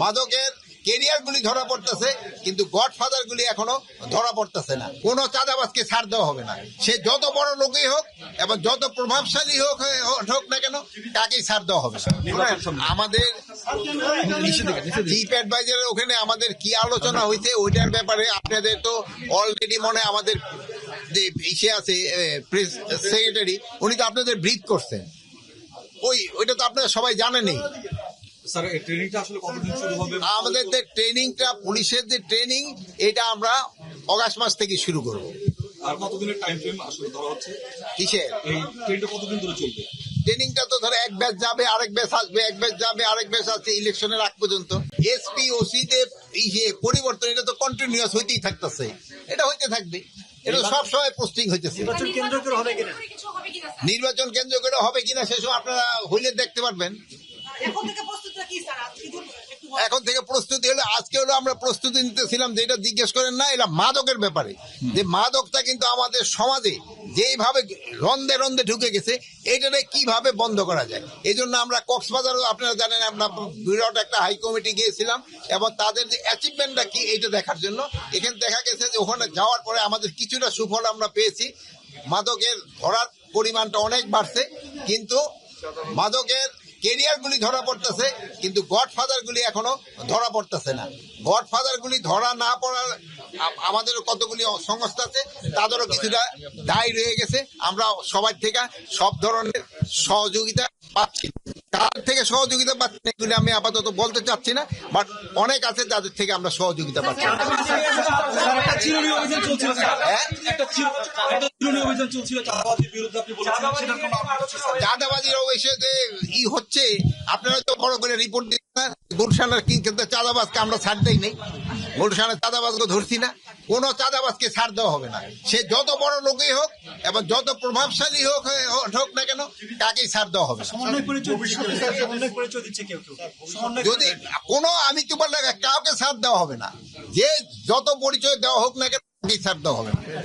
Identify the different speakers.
Speaker 1: মাদকের কেরিয়ার গুলি ধরা পড়তেছে কিন্তু গডফাদার গুলি এখনও ধরা পড়তেছে না। কোনো চাঁদাবাজকে ছাড় দেওয়া হবে না। সে যত বড় লোকই হোক এবং যত প্রভাবশালী হোক হোক না কেন তাকেই ছাড় দেওয়া হবে। আমাদের চিফ অ্যাডভাইজারের ওখানে আমাদের কি আলোচনা হয়েছে ওইটার ব্যাপারে আপনাদের তো অলরেডি মনে আমাদের যে ইসে আছে প্রেস সেক্রেটারি উনি তো আপনাদের ব্রিফ করছেন। ওই ওইটা তো আপনারা সবাই জানেনই।
Speaker 2: স্যার এই ট্রেনিংটা আসলে কতদিন শুরু হবে?
Speaker 1: আমাদের যে ট্রেনিংটা পুলিশের যে ট্রেনিং এটা আমরা অগাস্ট মাস থেকে শুরু করব।
Speaker 2: আর কতদিনের টাইম ফ্রেম আসলে ধরা হচ্ছে?
Speaker 1: কিসের?
Speaker 2: এই ট্রেনটা কতদিন ধরে চলবে?
Speaker 1: ট্রেনিংটা তো ধরো এক ব্যাচ যাবে আরেক ব্যাচ আসবে এক ব্যাচ যাবে আরেক ব্যাচ আসছে ইলেকশনের আগ পর্যন্ত। এসপি ওসি তে ইয়ে পরিবর্তন এটা তো কন্টিনিউয়াস হইতেই থাকতেছে। এটা হইতে থাকবে। এটা সব সময় পোস্টিং হইতেছে।
Speaker 3: নির্বাচন কেন্দ্র করে হবে কিনা?
Speaker 4: কিছু হবে
Speaker 1: নির্বাচন কেন্দ্র করে হবে কিনা সেসব আপনারা হইলে দেখতে পারবেন।
Speaker 4: এখন থেকে
Speaker 1: প্রস্তুতি হলো আজকে হলো আমরা প্রস্তুতি নিতেছিলাম যেটা জিজ্ঞেস করেন না এটা মাদকের ব্যাপারে। যে মাদকটা কিন্তু আমাদের সমাজে যেইভাবে রন্ধে রন্ধে ঢুকে গেছে এইটাকে কীভাবে বন্ধ করা যায়? এই জন্য আমরা কক্সবাজারও আপনারা জানেন আমরা বিরাট একটা হাই কমিটি গিয়েছিলাম এবং তাদের যে অ্যাচিভমেন্টটা কি এইটা দেখার জন্য। এখানে দেখা গেছে যে ওখানে যাওয়ার পরে আমাদের কিছুটা সুফল আমরা পেয়েছি। মাদকের ধরার পরিমাণটা অনেক বাড়ছে কিন্তু মাদকের কেরিয়ার গুলি ধরা পড়তেছে, কিন্তু গডফাদারগুলি এখনও ধরা পড়তেছে না। গডফাদারগুলি ধরা না পড়ার আমাদের কতগুলি সংস্থা আছে, তাদেরও কিছুটা দায় রয়ে গেছে। আমরা সবার থেকে সব ধরনের সহযোগিতা পাচ্ছি। কার থেকে সহযোগিতা পাচ্ছি এগুলি আমি আপাতত বলতে চাচ্ছি না বাট অনেক আছে যাদের থেকে আমরা সহযোগিতা পাচ্ছি হ্যাঁ?
Speaker 2: চাঁদাবাজির
Speaker 1: অবশ্যই ই হচ্ছে আপনারা তো বড় করে রিপোর্ট না গুলশানের কি কিন্তু চাঁদাবাজকে আমরা ছাড় দেই নেই। গুলশানের চাঁদাবাজকে ধরছি না। কোনো চাঁদাবাজকে ছাড় দেওয়া হবে না। সে যত বড় লোকই হোক এবং যত প্রভাবশালী হোক হোক না কেন তাকেই ছাড় দেওয়া হবে। যদি কোনো আমি তো বললাম কাউকে ছাড় দেওয়া হবে না। যে যত পরিচয় দেওয়া হোক না কেন তাকেই ছাড় দেওয়া হবে না।